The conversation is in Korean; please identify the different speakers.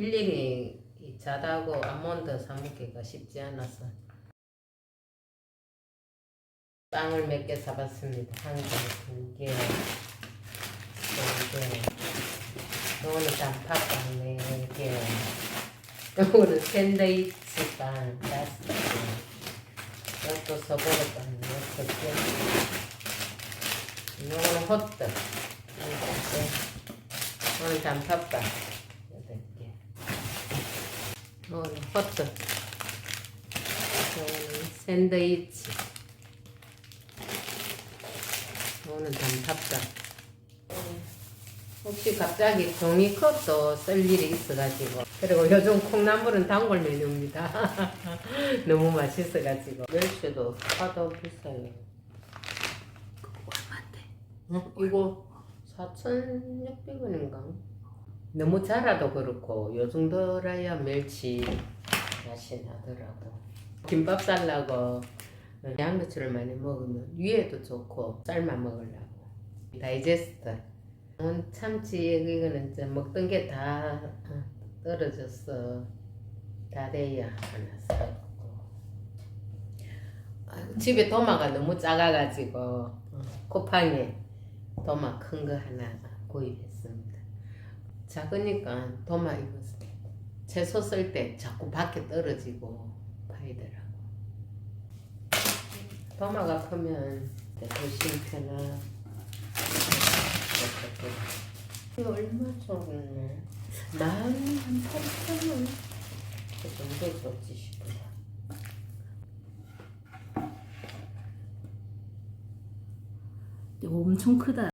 Speaker 1: 일일이 이 자다고 아몬드 사 먹기가 쉽지 않아서 빵을 몇 개 사봤습니다. 한 개, 두 개, 세 개. 요거는 단팥빵 네 개. 요거는 샌드위치 빵 다섯 개. 이것도 서보로빵 여섯 개. 요거는 호떡. 요거는 단팥빵. 요거는 샌드위치. 요거는 단팥빵. 혹시 갑자기 종이컵도 쓸 일이 있어가지고 그리고 요즘 콩나물은 단골 메뉴입니다 너무 맛있어가지고 멸치도 하도 비싸요 어? 이거 4,600원인가? 너무 자라도 그렇고 요 정도라야 멸치 맛이 나더라고. 김밥 살라고 양배추를 많이 먹으면 위에도 좋고 삶아 먹으려고. 다이제스트. 음, 참치 이거는 이제 먹던 게 다 떨어졌어. 다 돼야 하나 사고. 아이고, 집에 도마가 너무 작아가지고 어, 쿠팡에 도마 큰 거 하나 구입했습니다 작으니까 도마 이거 채소 쓸 때 자꾸 밖에 떨어지고 파이더라고 도마가 크면 훨씬 편하 이거 얼마 줬네? 만한 8천 원. 그 정도 줬지 싶어요.
Speaker 2: 이거 엄청 크다.